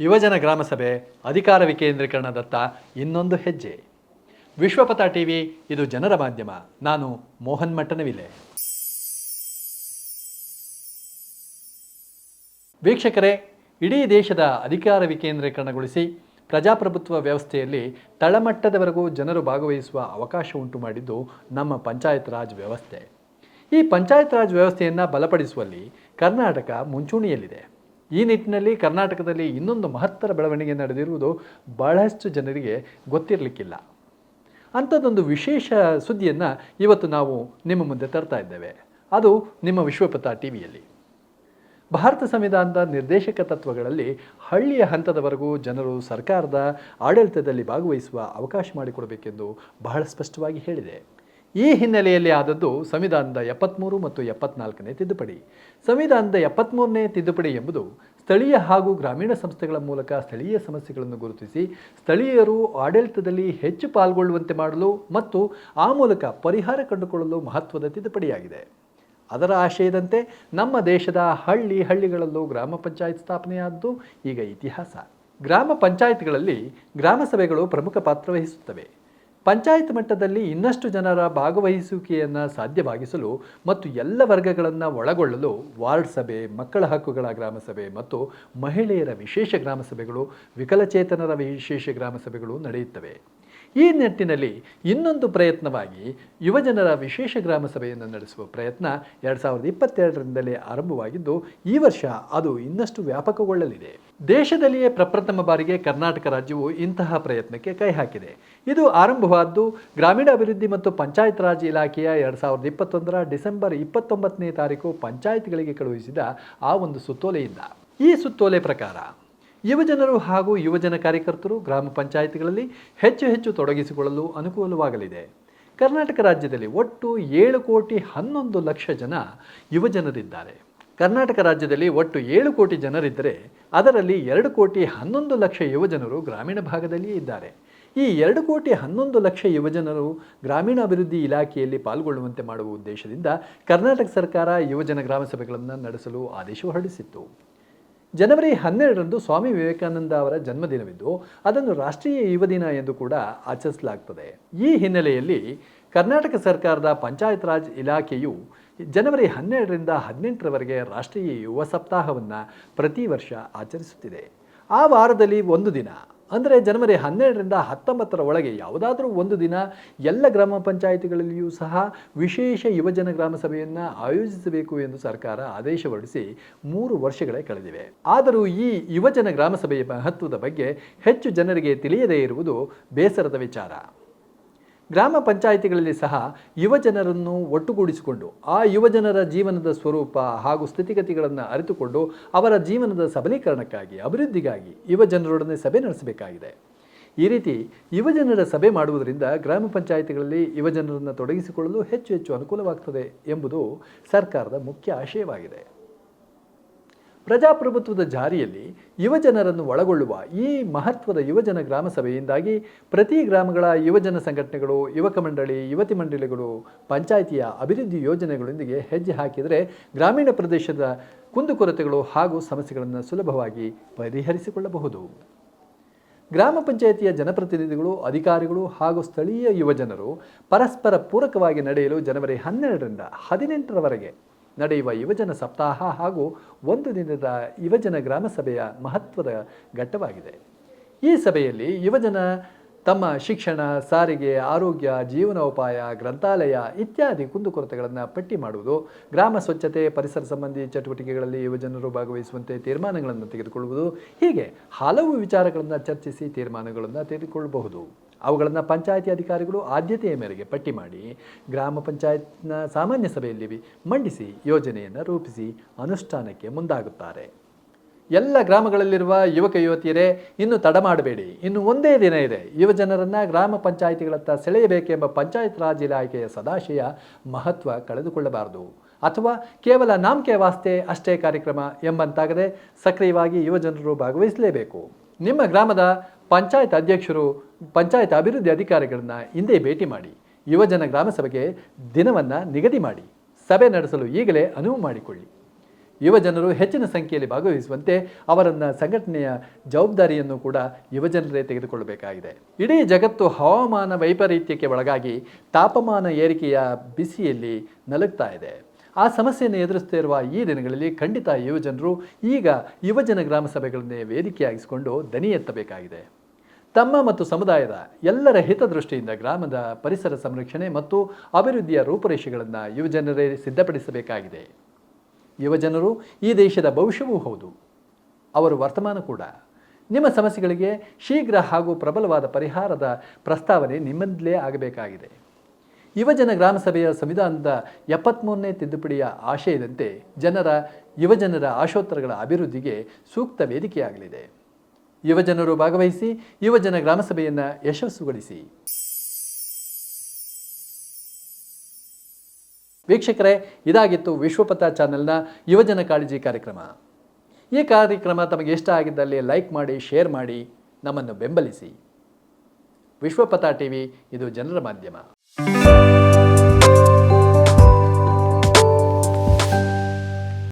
ಯುವಜನ ಗ್ರಾಮಸಭೆ ಅಧಿಕಾರ ವಿಕೇಂದ್ರೀಕರಣದತ್ತ ಇನ್ನೊಂದು ಹೆಜ್ಜೆ. ವಿಶ್ವಪಥ ಟಿವಿ, ಇದು ಜನರ ಮಾಧ್ಯಮ. ನಾನು ಮೋಹನ್ ಮಟ್ಟನವಿಲೆ. ವೀಕ್ಷಕರೇ, ಇಡೀ ದೇಶದ ಅಧಿಕಾರ ವಿಕೇಂದ್ರೀಕರಣಗೊಳಿಸಿ ಪ್ರಜಾಪ್ರಭುತ್ವ ವ್ಯವಸ್ಥೆಯಲ್ಲಿ ತಳಮಟ್ಟದವರೆಗೂ ಜನರು ಭಾಗವಹಿಸುವ ಅವಕಾಶ ಉಂಟು ಮಾಡಿದ್ದು ನಮ್ಮ ಪಂಚಾಯತ್ ರಾಜ್ ವ್ಯವಸ್ಥೆ. ಈ ಪಂಚಾಯತ್ ರಾಜ್ ವ್ಯವಸ್ಥೆಯನ್ನು ಬಲಪಡಿಸುವಲ್ಲಿ ಕರ್ನಾಟಕ ಮುಂಚೂಣಿಯಲ್ಲಿದೆ. ಈ ನಿಟ್ಟಿನಲ್ಲಿ ಕರ್ನಾಟಕದಲ್ಲಿ ಇನ್ನೊಂದು ಮಹತ್ತರ ಬೆಳವಣಿಗೆ ನಡೆದಿರುವುದು ಬಹಳಷ್ಟು ಜನರಿಗೆ ಗೊತ್ತಿರಲಿಕ್ಕಿಲ್ಲ. ಅಂಥದ್ದೊಂದು ವಿಶೇಷ ಸುದ್ದಿಯನ್ನು ಇವತ್ತು ನಾವು ನಿಮ್ಮ ಮುಂದೆ ತರ್ತಾ ಇದ್ದೇವೆ. ಅದು ನಿಮ್ಮ ವಿಶ್ವಪಥ ಟಿ ವಿಯಲ್ಲಿ ಭಾರತ ಸಂವಿಧಾನದ ನಿರ್ದೇಶಕ ತತ್ವಗಳಲ್ಲಿ ಹಳ್ಳಿಯ ಹಂತದವರೆಗೂ ಜನರು ಸರ್ಕಾರದ ಆಡಳಿತದಲ್ಲಿ ಭಾಗವಹಿಸುವ ಅವಕಾಶ ಮಾಡಿಕೊಡಬೇಕೆಂದು ಬಹಳ ಸ್ಪಷ್ಟವಾಗಿ ಹೇಳಿದೆ. ಈ ಹಿನ್ನೆಲೆಯಲ್ಲಿ ಆದದ್ದು ಸಂವಿಧಾನದ ಎಪ್ಪತ್ತ್ಮೂರು ಮತ್ತು ಎಪ್ಪತ್ನಾಲ್ಕನೇ ತಿದ್ದುಪಡಿ. ಸಂವಿಧಾನದ ಎಪ್ಪತ್ತ್ಮೂರನೇ ತಿದ್ದುಪಡಿ ಎಂಬುದು ಸ್ಥಳೀಯ ಹಾಗೂ ಗ್ರಾಮೀಣ ಸಂಸ್ಥೆಗಳ ಮೂಲಕ ಸ್ಥಳೀಯ ಸಮಸ್ಯೆಗಳನ್ನು ಗುರುತಿಸಿ, ಸ್ಥಳೀಯರು ಆಡಳಿತದಲ್ಲಿ ಹೆಚ್ಚು ಪಾಲ್ಗೊಳ್ಳುವಂತೆ ಮಾಡಲು ಮತ್ತು ಆ ಮೂಲಕ ಪರಿಹಾರ ಕಂಡುಕೊಳ್ಳಲು ಮಹತ್ವದ ತಿದ್ದುಪಡಿಯಾಗಿದೆ. ಅದರ ಆಶಯದಂತೆ ನಮ್ಮ ದೇಶದ ಹಳ್ಳಿ ಹಳ್ಳಿಗಳಲ್ಲೂ ಗ್ರಾಮ ಪಂಚಾಯತ್ ಸ್ಥಾಪನೆಯಾದ್ದು ಈಗ ಇತಿಹಾಸ. ಗ್ರಾಮ ಪಂಚಾಯತ್ಗಳಲ್ಲಿ ಗ್ರಾಮ ಸಭೆಗಳು ಪ್ರಮುಖ ಪಾತ್ರ ವಹಿಸುತ್ತವೆ. ಪಂಚಾಯತ್ ಮಟ್ಟದಲ್ಲಿ ಇನ್ನಷ್ಟು ಜನರ ಭಾಗವಹಿಸುವಿಕೆಯನ್ನು ಸಾಧ್ಯವಾಗಿಸಲು ಮತ್ತು ಎಲ್ಲ ವರ್ಗಗಳನ್ನು ಒಳಗೊಳ್ಳಲು ವಾರ್ಡ್ ಸಭೆ, ಮಕ್ಕಳ ಹಕ್ಕುಗಳ ಗ್ರಾಮ ಸಭೆ ಮತ್ತು ಮಹಿಳೆಯರ ವಿಶೇಷ ಗ್ರಾಮ ಸಭೆಗಳು, ವಿಕಲಚೇತನರ ವಿಶೇಷ ಗ್ರಾಮ ಸಭೆಗಳು ನಡೆಯುತ್ತವೆ. ಈ ನಿಟ್ಟಿನಲ್ಲಿ ಇನ್ನೊಂದು ಪ್ರಯತ್ನವಾಗಿ ಯುವಜನರ ವಿಶೇಷ ಗ್ರಾಮ ಸಭೆಯನ್ನು ನಡೆಸುವ ಪ್ರಯತ್ನ ಎರಡು ಸಾವಿರದ ಇಪ್ಪತ್ತೆರಡರಿಂದಲೇ ಆರಂಭವಾಗಿದ್ದು, ಈ ವರ್ಷ ಅದು ಇನ್ನಷ್ಟು ವ್ಯಾಪಕಗೊಳ್ಳಲಿದೆ. ದೇಶದಲ್ಲಿಯೇ ಪ್ರಪ್ರಥಮ ಬಾರಿಗೆ ಕರ್ನಾಟಕ ರಾಜ್ಯವು ಇಂತಹ ಪ್ರಯತ್ನಕ್ಕೆ ಕೈ ಹಾಕಿದೆ. ಇದು ಆರಂಭವಾದ್ದು ಗ್ರಾಮೀಣಾಭಿವೃದ್ಧಿ ಮತ್ತು ಪಂಚಾಯತ್ ರಾಜ್ ಇಲಾಖೆಯ ಎರಡು ಸಾವಿರದ ಇಪ್ಪತ್ತೊಂದರ ಡಿಸೆಂಬರ್ ಇಪ್ಪತ್ತೊಂಬತ್ತನೇ ತಾರೀಕು ಪಂಚಾಯತ್ಗಳಿಗೆ ಕಳುಹಿಸಿದ ಆ ಒಂದು ಸುತ್ತೋಲೆಯಿಂದ. ಈ ಸುತ್ತೋಲೆ ಪ್ರಕಾರ, ಯುವಜನರು ಹಾಗೂ ಯುವಜನ ಕಾರ್ಯಕರ್ತರು ಗ್ರಾಮ ಪಂಚಾಯಿತಿಗಳಲ್ಲಿ ಹೆಚ್ಚು ಹೆಚ್ಚು ತೊಡಗಿಸಿಕೊಳ್ಳಲು ಅನುಕೂಲವಾಗಲಿದೆ. ಕರ್ನಾಟಕ ರಾಜ್ಯದಲ್ಲಿ ಒಟ್ಟು ಏಳು ಕೋಟಿ ಹನ್ನೊಂದು ಲಕ್ಷ ಜನ ಯುವಜನರಿದ್ದಾರೆ. ಕರ್ನಾಟಕ ರಾಜ್ಯದಲ್ಲಿ ಒಟ್ಟು ಏಳು ಕೋಟಿ ಜನರಿದ್ದರೆ ಅದರಲ್ಲಿ ಎರಡು ಕೋಟಿ ಹನ್ನೊಂದು ಲಕ್ಷ ಯುವಜನರು ಗ್ರಾಮೀಣ ಭಾಗದಲ್ಲಿಯೇ ಇದ್ದಾರೆ. ಈ ಎರಡು ಕೋಟಿ ಹನ್ನೊಂದು ಲಕ್ಷ ಯುವಜನರು ಗ್ರಾಮೀಣಾಭಿವೃದ್ಧಿ ಇಲಾಖೆಯಲ್ಲಿ ಪಾಲ್ಗೊಳ್ಳುವಂತೆ ಮಾಡುವ ಉದ್ದೇಶದಿಂದ ಕರ್ನಾಟಕ ಸರ್ಕಾರ ಯುವಜನ ಗ್ರಾಮ ಸಭೆಗಳನ್ನು ನಡೆಸಲು ಆದೇಶ ಹೊರಡಿಸಿತ್ತು. ಜನವರಿ ಹನ್ನೆರಡರಂದು ಸ್ವಾಮಿ ವಿವೇಕಾನಂದ ಅವರ ಜನ್ಮದಿನವಿದ್ದು, ಅದನ್ನು ರಾಷ್ಟ್ರೀಯ ಯುವ ದಿನ ಎಂದು ಕೂಡ ಆಚರಿಸಲಾಗ್ತದೆ. ಈ ಹಿನ್ನೆಲೆಯಲ್ಲಿ ಕರ್ನಾಟಕ ಸರ್ಕಾರದ ಪಂಚಾಯತ್ ರಾಜ್ ಇಲಾಖೆಯು ಜನವರಿ ಹನ್ನೆರಡರಿಂದ ಹದಿನೆಂಟರವರೆಗೆ ರಾಷ್ಟ್ರೀಯ ಯುವ ಸಪ್ತಾಹವನ್ನು ಪ್ರತಿ ವರ್ಷ ಆಚರಿಸುತ್ತಿದೆ. ಆ ವಾರದಲ್ಲಿ ಒಂದು ದಿನ, ಅಂದರೆ ಜನವರಿ ಹನ್ನೆರಡರಿಂದ ಹತ್ತೊಂಬತ್ತರ ಒಳಗೆ ಯಾವುದಾದರೂ ಒಂದು ದಿನ ಎಲ್ಲ ಗ್ರಾಮ ಪಂಚಾಯಿತಿಗಳಲ್ಲಿಯೂ ಸಹ ವಿಶೇಷ ಯುವಜನ ಗ್ರಾಮ ಸಭೆಯನ್ನು ಆಯೋಜಿಸಬೇಕು ಎಂದು ಸರ್ಕಾರ ಆದೇಶ ಹೊರಡಿಸಿ ಮೂರು ವರ್ಷಗಳೇ ಕಳೆದಿವೆ. ಆದರೂ ಈ ಯುವಜನ ಗ್ರಾಮ ಸಭೆಯ ಮಹತ್ವದ ಬಗ್ಗೆ ಹೆಚ್ಚು ಜನರಿಗೆ ತಿಳಿಯದೇ ಇರುವುದು ಬೇಸರದ ವಿಚಾರ. ಗ್ರಾಮ ಪಂಚಾಯಿತಿಗಳಲ್ಲಿ ಸಹ ಯುವಜನರನ್ನು ಒಟ್ಟುಗೂಡಿಸಿಕೊಂಡು, ಆ ಯುವಜನರ ಜೀವನದ ಸ್ವರೂಪ ಹಾಗೂ ಸ್ಥಿತಿಗತಿಗಳನ್ನು ಅರಿತುಕೊಂಡು ಅವರ ಜೀವನದ ಸಬಲೀಕರಣಕ್ಕಾಗಿ, ಅಭಿವೃದ್ಧಿಗಾಗಿ ಯುವಜನರೊಡನೆ ಸಭೆ ನಡೆಸಬೇಕಾಗಿದೆ. ಈ ರೀತಿ ಯುವಜನರ ಸಭೆ ಮಾಡುವುದರಿಂದ ಗ್ರಾಮ ಪಂಚಾಯಿತಿಗಳಲ್ಲಿ ಯುವಜನರನ್ನು ತೊಡಗಿಸಿಕೊಳ್ಳಲು ಹೆಚ್ಚು ಹೆಚ್ಚು ಅನುಕೂಲವಾಗ್ತದೆ ಎಂಬುದು ಸರ್ಕಾರದ ಮುಖ್ಯ ಆಶಯವಾಗಿದೆ. ಪ್ರಜಾಪ್ರಭುತ್ವದ ಜಾರಿಯಲ್ಲಿ ಯುವಜನರನ್ನು ಒಳಗೊಳ್ಳುವ ಈ ಮಹತ್ವದ ಯುವಜನ ಗ್ರಾಮ ಸಭೆಯಿಂದಾಗಿ ಪ್ರತಿ ಗ್ರಾಮಗಳ ಯುವಜನ ಸಂಘಟನೆಗಳು, ಯುವಕ ಮಂಡಳಿ, ಯುವತಿ ಮಂಡಳಿಗಳು, ಪಂಚಾಯಿತಿಯ ಅಭಿವೃದ್ಧಿ ಯೋಜನೆಗಳೊಂದಿಗೆ ಹೆಜ್ಜೆ ಹಾಕಿದರೆ ಗ್ರಾಮೀಣ ಪ್ರದೇಶದ ಕುಂದುಕೊರತೆಗಳು ಹಾಗೂ ಸಮಸ್ಯೆಗಳನ್ನು ಸುಲಭವಾಗಿ ಪರಿಹರಿಸಿಕೊಳ್ಳಬಹುದು. ಗ್ರಾಮ ಪಂಚಾಯಿತಿಯ ಜನಪ್ರತಿನಿಧಿಗಳು, ಅಧಿಕಾರಿಗಳು ಹಾಗೂ ಸ್ಥಳೀಯ ಯುವಜನರು ಪರಸ್ಪರ ಪೂರಕವಾಗಿ ನಡೆಯಲು ಜನವರಿ ಹನ್ನೆರಡರಿಂದ ಹದಿನೆಂಟರವರೆಗೆ ನಡೆಯುವ ಯುವಜನ ಸಪ್ತಾಹ ಹಾಗೂ ಒಂದು ದಿನದ ಯುವಜನ ಗ್ರಾಮ ಸಭೆಯ ಮಹತ್ವದ ಘಟ್ಟವಾಗಿದೆ. ಈ ಸಭೆಯಲ್ಲಿ ಯುವಜನ ತಮ್ಮ ಶಿಕ್ಷಣ, ಸಾರಿಗೆ, ಆರೋಗ್ಯ, ಜೀವನೋಪಾಯ, ಗ್ರಂಥಾಲಯ ಇತ್ಯಾದಿ ಕುಂದುಕೊರತೆಗಳನ್ನು ಪಟ್ಟಿ ಮಾಡುವುದು, ಗ್ರಾಮ ಸ್ವಚ್ಛತೆ, ಪರಿಸರ ಸಂಬಂಧಿ ಚಟುವಟಿಕೆಗಳಲ್ಲಿ ಯುವಜನರು ಭಾಗವಹಿಸುವಂತೆ ತೀರ್ಮಾನಗಳನ್ನು ತೆಗೆದುಕೊಳ್ಳುವುದು, ಹೀಗೆ ಹಲವು ವಿಚಾರಗಳನ್ನು ಚರ್ಚಿಸಿ ತೀರ್ಮಾನಗಳನ್ನು ತೆಗೆದುಕೊಳ್ಳಬಹುದು. ಅವುಗಳನ್ನು ಪಂಚಾಯಿತಿ ಅಧಿಕಾರಿಗಳು ಆದ್ಯತೆಯ ಮೇರೆಗೆ ಪಟ್ಟಿ ಮಾಡಿ ಗ್ರಾಮ ಪಂಚಾಯತ್ನ ಸಾಮಾನ್ಯ ಸಭೆಯಲ್ಲಿ ಮಂಡಿಸಿ ಯೋಜನೆಯನ್ನು ರೂಪಿಸಿ ಅನುಷ್ಠಾನಕ್ಕೆ ಮುಂದಾಗುತ್ತಾರೆ. ಎಲ್ಲ ಗ್ರಾಮಗಳಲ್ಲಿರುವ ಯುವಕ ಯುವತಿಯರೇ, ಇನ್ನು ತಡ ಮಾಡಬೇಡಿ. ಇನ್ನು ಒಂದೇ ದಿನ ಇದೆ. ಯುವಜನರನ್ನು ಗ್ರಾಮ ಪಂಚಾಯಿತಿಗಳತ್ತ ಸೆಳೆಯಬೇಕೆಂಬ ಪಂಚಾಯತ್ ರಾಜ್ ಇಲಾಖೆಯ ಸದಾಶಯ ಮಹತ್ವ ಕಳೆದುಕೊಳ್ಳಬಾರದು. ಅಥವಾ ಕೇವಲ ನಾಮಕೆ ವಾಸ್ತೆ ಅಷ್ಟೇ ಕಾರ್ಯಕ್ರಮ ಎಂಬಂತಾಗದೆ ಸಕ್ರಿಯವಾಗಿ ಯುವಜನರು ಭಾಗವಹಿಸಲೇಬೇಕು. ನಿಮ್ಮ ಗ್ರಾಮದ ಪಂಚಾಯತ್ ಅಧ್ಯಕ್ಷರು, ಪಂಚಾಯತ್ ಅಭಿವೃದ್ಧಿ ಅಧಿಕಾರಿಗಳನ್ನು ಹಿಂದೆ ಭೇಟಿ ಮಾಡಿ, ಯುವಜನ ಗ್ರಾಮ ಸಭೆಗೆ ದಿನವನ್ನು ನಿಗದಿ ಮಾಡಿ, ಸಭೆ ನಡೆಸಲು ಈಗಲೇ ಅನುವು ಮಾಡಿಕೊಳ್ಳಿ. ಯುವಜನರು ಹೆಚ್ಚಿನ ಸಂಖ್ಯೆಯಲ್ಲಿ ಭಾಗವಹಿಸುವಂತೆ ಅವರನ್ನು ಸಂಘಟನೆಯ ಜವಾಬ್ದಾರಿಯನ್ನು ಕೂಡ ಯುವಜನರೇ ತೆಗೆದುಕೊಳ್ಳಬೇಕಾಗಿದೆ. ಇಡೀ ಜಗತ್ತು ಹವಾಮಾನ ವೈಪರೀತ್ಯಕ್ಕೆ ಒಳಗಾಗಿ ತಾಪಮಾನ ಏರಿಕೆಯ ಬಿಸಿಯಲ್ಲಿ ನಲುಗ್ತಾ ಇದೆ. ಆ ಸಮಸ್ಯೆಯನ್ನು ಎದುರಿಸ್ತಿರುವ ಈ ದಿನಗಳಲ್ಲಿ ಖಂಡಿತ ಯುವಜನರು ಈಗ ಯುವಜನ ಗ್ರಾಮ ಸಭೆಗಳನ್ನೇ ವೇದಿಕೆಯಾಗಿಸಿಕೊಂಡು ದನಿ ಎತ್ತಬೇಕಾಗಿದೆ. ತಮ್ಮ ಮತ್ತು ಸಮುದಾಯದ ಎಲ್ಲರ ಹಿತದೃಷ್ಟಿಯಿಂದ ಗ್ರಾಮದ ಪರಿಸರ ಸಂರಕ್ಷಣೆ ಮತ್ತು ಅಭಿವೃದ್ಧಿಯ ರೂಪುರೇಷೆಗಳನ್ನು ಯುವಜನರೇ ಸಿದ್ಧಪಡಿಸಬೇಕಾಗಿದೆ. ಯುವಜನರು ಈ ದೇಶದ ಭವಿಷ್ಯವೂ ಹೌದು. ಅವರು ವರ್ತಮಾನ ಕೂಡ. ನಿಮ್ಮ ಸಮಸ್ಯೆಗಳಿಗೆ ಶೀಘ್ರ ಹಾಗೂ ಪ್ರಬಲವಾದ ಪರಿಹಾರದ ಪ್ರಸ್ತಾವನೆ ನಿಮ್ಮಿಂದಲೇ ಆಗಬೇಕಾಗಿದೆ. ಯುವಜನ ಗ್ರಾಮಸಭೆಯ ಸಂವಿಧಾನದ ಎಪ್ಪತ್ತ್ಮೂರನೇ ತಿದ್ದುಪಡಿಯ ಆಶಯದಂತೆ ಜನರ, ಯುವಜನರ ಆಶೋತ್ತರಗಳ ಅಭಿವೃದ್ಧಿಗೆ ಸೂಕ್ತ ವೇದಿಕೆಯಾಗಲಿದೆ. ಯುವಜನರು ಭಾಗವಹಿಸಿ, ಯುವಜನ ಗ್ರಾಮಸಭೆಯನ್ನು ಯಶಸ್ಸುಗೊಳಿಸಿ. ವೀಕ್ಷಕರೇ, ಇದಾಗಿತ್ತು ವಿಶ್ವಪಥ ಚಾನೆಲ್ನ ಯುವಜನ ಕಾಳಜಿ ಕಾರ್ಯಕ್ರಮ. ಈ ಕಾರ್ಯಕ್ರಮ ತಮಗೆ ಇಷ್ಟ ಆಗಿದ್ದಲ್ಲಿ ಲೈಕ್ ಮಾಡಿ, ಶೇರ್ ಮಾಡಿ, ನಮ್ಮನ್ನು ಬೆಂಬಲಿಸಿ. ವಿಶ್ವಪಥ ಟಿವಿ, ಇದು ಜನರ ಮಾಧ್ಯಮ.